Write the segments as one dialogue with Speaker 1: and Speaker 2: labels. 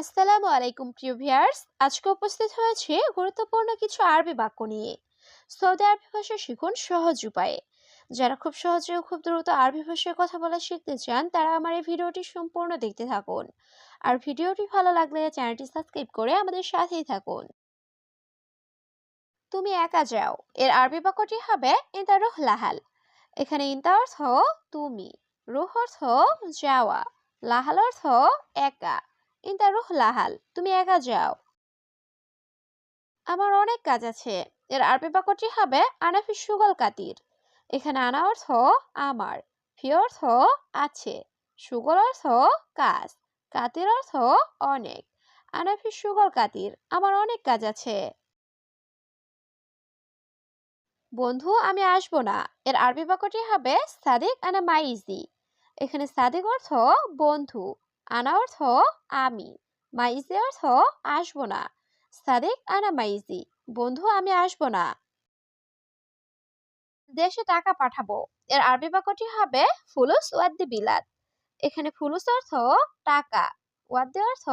Speaker 1: আসসালামু আলাইকুম, প্রিয় ভিউয়ার্স। আজকে উপস্থিত হয়েছে গুরুত্বপূর্ণ কিছু আরবি বাক্য নিয়ে। সৌদি আরবি ভাষা শিখুন সহজ উপায়ে। যারা খুব সহজে ও খুব দ্রুত আরবি ভাষায় কথা বলা শিখতে চান, তারা আমার এই ভিডিওটি সম্পূর্ণ দেখতে থাকুন। আর ভিডিওটি ভালো লাগলে চ্যানেলটি সাবস্ক্রাইব করে আমাদের সাথেই থাকুন। তুমি একা যাও। এর আরবি বাক্যটি হবে ইনতা রুহ লাহাল। এখানে ইনতা অর্থ, তুমি। রুহ অর্থ, যাওয়া। লাহাল অর্থ, একা। ইনতা রুহ লাহাল, তুমি একা যাও। আমার অনেক কাজ আছে। এর আরবি বাক্যটি হবে আনাফি সুগল কাতির। এখানে আনা অর্থ আমার, ফি অর্থ আছে, সুগল অর্থ কাজ, কাতির অর্থ অনেক। আনাফি সুগল কাতির, আমার অনেক কাজ আছে। বন্ধু, আমি আসব না। এর আরবি বাক্যটি হবে সাদিক আনা মাইজি। এখানে সাদিক অর্থ বন্ধু। আনা অর্থ আমি, মাইজি অর্থ আসব না। সাদিক আনা মাইজি, বন্ধু আমি আসব না। দেশে টাকা পাঠাবো। এর আরবি বাক্যটি হবে ফুলুস ওয়াদ্দি বিলাদ। এখানে ফুলুস অর্থ টাকা, ওয়াদ্দি অর্থ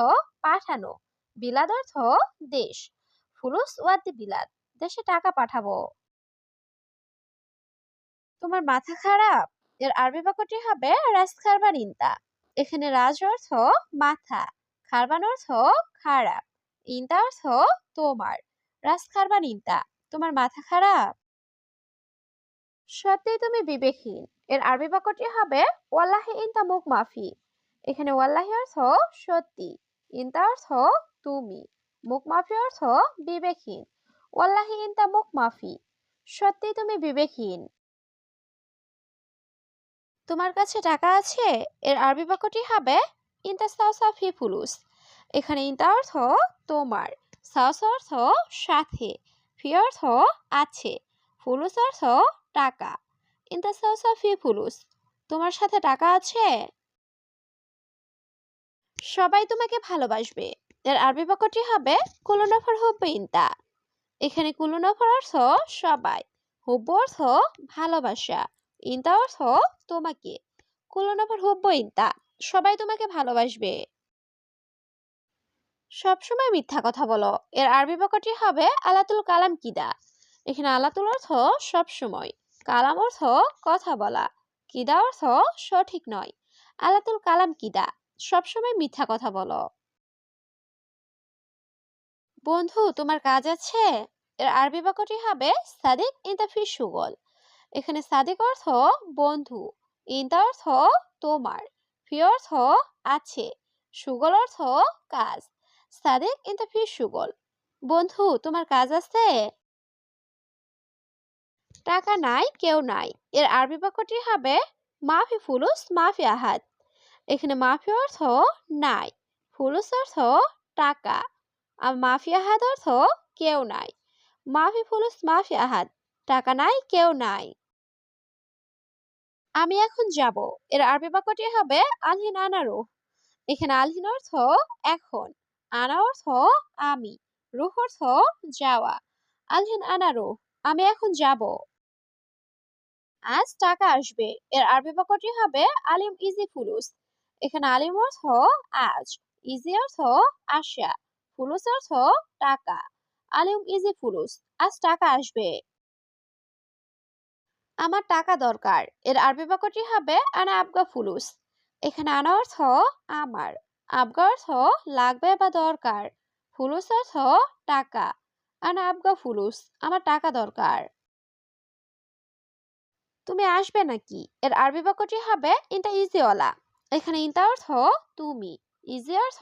Speaker 1: পাঠানো, বিলাদ অর্থ দেশ। ফুলুস ওয়াদ্দি বিলাদ, দেশে টাকা পাঠাবো। তোমার মাথা খারাপ? এর আরবি বাক্যটি হবে রাজ খারবান ইন্তা। এখানে রাজ অর্থ মাথা, খারবান অর্থ খারাপ, ইন্তা অর্থ তোমার, রাজ খারবান ইন্তা, তোমার মাথা খারাপ। সত্যিই তুমি বিবেকহীন, এর আরবি বাক্যটি হবে ওয়াল্লাহি ইন্তা মুখ মাফি, এখানে ওয়াল্লাহি অর্থ সত্যি, ইন্তা অর্থ তুমি, মুখ মাফি অর্থ বিবেকহীন, ওয়াল্লাহি ইন্তা মুখ মাফি, সত্যিই তুমি বিবেকহীন। তোমার কাছে টাকা আছে? এর আরবি বাক্যটি হবে, ইন্তা সাউসা ফি ফুলুস। এখানে ইন্তা অর্থ তোমার সাউস অর্থ সাথে, ফি অর্থ আছে, ফুলুস অর্থ টাকা। ইন্তা সাউসা ফি ফুলুস, তোমার সাথে টাকা আছে? সবাই তোমাকে ভালোবাসবে। এর আরবি বাক্যটি হবে কুলুনফর হুব্বে ইন্তা। এখানে কুলুনফর অর্থ সবাই, হুব্ব অর্থ ভালোবাসা। ইন্তা অর্থ তোমাকে। কুলনাফার হুব্ব ইন্তা সবাই তোমাকে ভালোবাসবে। সবসময় মিথ্যা কথা বলো। এর আরবি বাক্যটি হবে আলাতুল কালাম কিদা এখানে আলাতুল অর্থ সবসময়। কালাম অর্থ কথা বলা। কিদা অর্থ সঠিক নয়। আলাতুল কালাম কিদা সবসময় মিথ্যা কথা বলো। বন্ধু, তোমার কাজ আছে? এর আরবি বাক্যটি হবে সাদিক ইন্তাফি সুগল। এখানে সাদিক অর্থ বন্ধু, ইন্তা অর্থ তোমার, ফি অর্থ আছে, সুগল অর্থ কাজ। সাদিক, ইন্তা ফি সুগল। বন্ধু, তোমার কাজ আছে? টাকা নাই, কেউ নাই। এর আরবি বাক্যটি হবে মাফি ফুলুস, মাফি আহাদ। এখানে মাফি অর্থ নাই, ফুলুস অর্থ টাকা। আর মাফি আহাদ অর্থ কেউ নাই। মাফি ফুলুস, মাফি আহাদ। টাকা নাই, কেউ নাই। আমি এখন যাব। এর আরবি বাক্যটি হবে আলহিন আনারু এখানে আলহিন অর্থ এখন, আনা অর্থ আমি, রুহ অর্থ যাওয়া। আলহিন আনারু আমি এখন যাব। আজ টাকা আসবে। এর আরবি বাক্যটি হবে আলিম ইজি ফুলুস। এখানে আলিম অর্থ আজ, ইজি অর্থ আশা, ফুলুস অর্থ টাকা। আলিম ইজি ফুলুস, আজ টাকা আসবে। আমার টাকা দরকার। এর আরবি বাক্যটি হবে, আনা আবগা ফুলুস। এখানে আনা অর্থ আমার। আবগা অর্থ লাগবে বা দরকার। ফুলুস অর্থ টাকা। আনা আবগা ফুলুস, আমার টাকা দরকার। তুমি আসবে নাকি? এর আরবি বাক্যটি হবে ইন্টা ইজি অলা এখানে ইন্টা অর্থ তুমি। ইজি অর্থ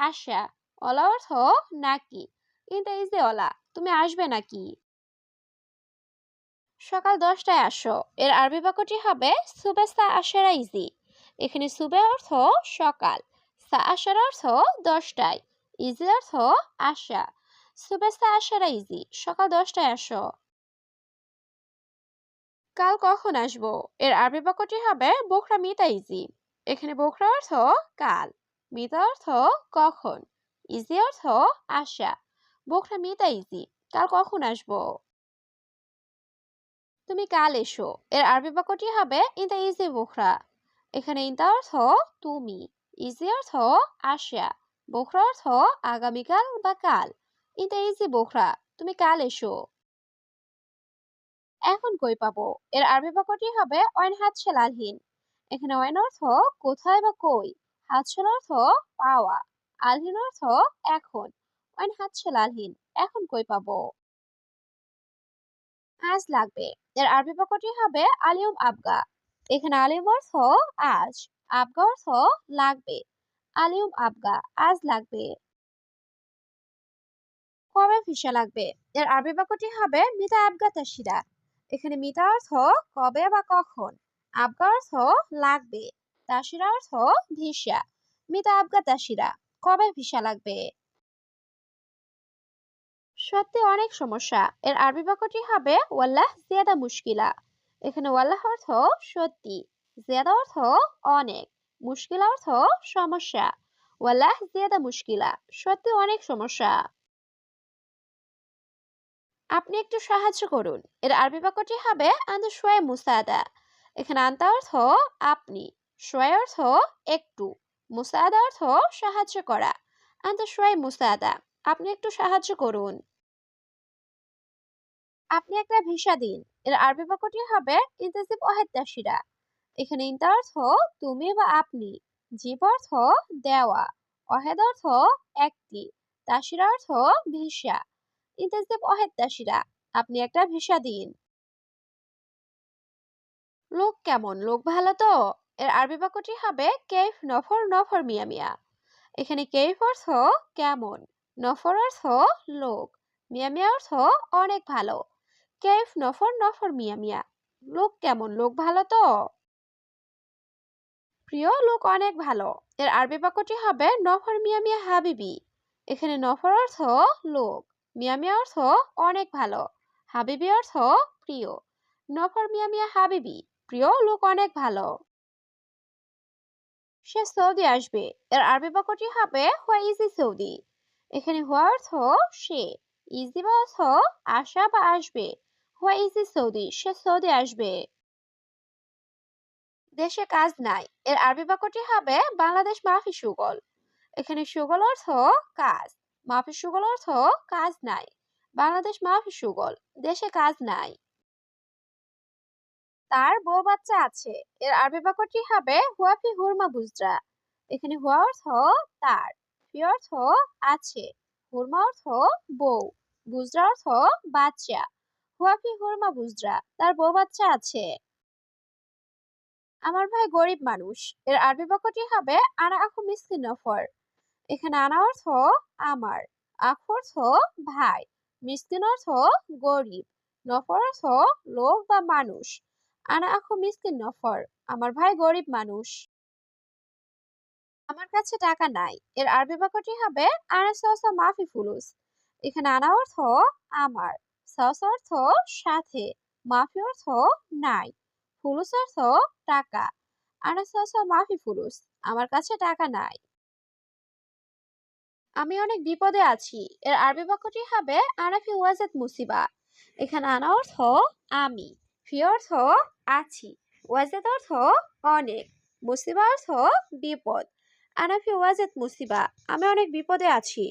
Speaker 1: আশা অলা অর্থ নাকি। ইন্টা ইজি অলা তুমি আসবে নাকি? সকাল দশটায় আসো। এর আরবি বাক্যটি হবে সুবে সা আশারা ইজি। এখানে সুবে অর্থ সকাল, সা আশার অর্থ দশটায়, ইজি অর্থ আশা। সুবে সা আশারা ইজি, সকাল দশটায় আসো। কাল কখন আসব? এর আরবি বাক্যটি হবে বোখরা মিতা ইজি। এখানে বোখরা অর্থ কাল, মিতা অর্থ কখন, ইজি অর্থ আশা। বোখরা মিতা ইজি, কাল কখন আসব? তুমি কাল এসো। এর আরবি বাক্যটি হবে ইনতা ইজি বুখরা এখানে ইনতা অর্থ, তুমি ইজি অর্থ আশা বোখরা অর্থ, আগামীকাল বা কাল ইনতা ইজি বোখরা তুমি কাল এসো। এখন কই পাবো? এর আরবি বাক্যটি হবে অয়ন হাতছেল আলহীন এখানে অয়ন অর্থ, কোথায় বা কই হাতছেল অর্থ, পাওয়া আলহীন অর্থ, এখন অয়ন হাতছেল আলহীন এখন কই পাবো? আজ লাগবে। এর আরবি বাক্যটি হবে আলিয়ম আবগা। এখানে আলিম অর্থ আজ, আবগা অর্থ লাগবে। আলিয়ম আবগা, আজ লাগবে। কবে ভিসা লাগবে? এর আরবি বাক্যটি হবে মিতা আবগা তাসিরা। এখানে মিতা অর্থ কবে বা কখন? আবগা অর্থ লাগবে। তাসিরা অর্থ ভিসা। মিতা আবগা তাসিরা, কবে ভিসা লাগবে? সত্যি অনেক সমস্যা। এর আরবি বাক্যটি হবে, ওয়াল্লাহ জিয়াদা মুশকিলা। এখানে ওয়াল্লাহ অর্থ সত্যি, জিয়াদা অর্থ অনেক, মুশকিলা অর্থ সমস্যা, ওয়াল্লাহ জিয়াদা মুশকিলা। সত্যি অনেক সমস্যা। আপনি একটু সাহায্য করুন। এর আরবি বাক্যটি হবে আন্দা সোয়ে মুসাদা। এখানে আন্তা অর্থ আপনি সোয়ে অর্থ একটু, মুসাদা অর্থ সাহায্য করা। আন্দা সোয়ে মুসাদা। আপনি একটু সাহায্য করুন। আপনি একটা ভিসা দিন। এর আরবি বাক্যটি হবে ইন্তাজিব ওয়াহেদ দাসিরা এখানে ইন্তা অর্থ তুমি বা আপনি, জীব অর্থ দেওয়া অহেদ অর্থ একটি, দাসিরা অর্থ ভিসা। ইন্তাজিব ওয়াহেদ আপনি একটা ভিসা দিন। লোক কেমন? লোক ভালো তো? এর আরবি বাক্যটি হবে কেফ নফর নফর মিয়া মিয়া। এখানে কেফ অর্থ কেমন? নফর অর্থ লোক। মিয়া মিয়া অর্থ অনেক ভালো। কেফ নফর নফর মিয়া মিয়া। লোক কেমন? লোক ভালো তো? প্রিয়, লোক অনেক ভালো। এর আরবি বাক্যটি হবে নফর মিয়া মিয়া হাবিবি। এখানে নফর অর্থ লোক। মিয়া মিয়া অর্থ অনেক ভালো। হাবিবি অর্থ প্রিয়। নফর মিয়া মিয়া হাবিবি। প্রিয়, লোক অনেক ভালো। সে সৌদি আসবে। এর আরবি বাক্যটি হবে হোয়া ইজি সৌদি। এখানে হোয়া অর্থ সে। ইজি বা অর্থ আসা বা আসবে। হোয়া ইজি সৌদি সে সৌদি আসবে। দেশে কাজ নাই। এর আরবি বাক্যটি হবে বাংলাদেশ মাফি সুগল। এখানে সুগল অর্থ কাজ। মাফি সুগল অর্থ কাজ নাই। বাংলাদেশ মাফি সুগল। দেশে কাজ নাই। তার বউ বাচ্চা আছে। এর আরবি বাক্যটি হবে হুয়াফি হুরমা বুজরা। এখানে হুয়া অর্থ তার। ফি অর্থ আছে। হুরমা অর্থ বউ। বুজরা অর্থ বাচ্চা। বুজরা, তার বউ বাচ্চা আছে। আমার ভাই গরিব মানুষ, এর আরবি বাক্যটি হবে, আনা আখু মিসকিন নফর। এখানে আনা অর্থ, আমার। আখু অর্থ, ভাই। মিসকিন অর্থ, গরিব। নফর অর্থ, লোক বা মানুষ। আনা আখু মিসকিন নফর। আমার ভাই গরিব মানুষ। আমার কাছে টাকা নাই। এর আরবি বাক্যটি হবে, আনা সসা মাফি ফুলুস। এখানে আনা অর্থ, আমার। সস অর্থ সাথে, মাফি অর্থ নাই, ফুলুস অর্থ টাকা আনা সসা মাফি ফুলুস, আমার কাছে টাকা নাই। আমি অনেক বিপদে আছি, এর আরবি বাক্যটি হবে আনাফি ওয়াজাত মুসিবা, এখানে আনা অর্থ আমি, ফি অর্থ আছি ওয়াজাত অর্থ অনেক, মুসিবা অর্থ বিপদ, আনাফি ওয়াজাত মুসিবা, আমি অনেক বিপদে আছি।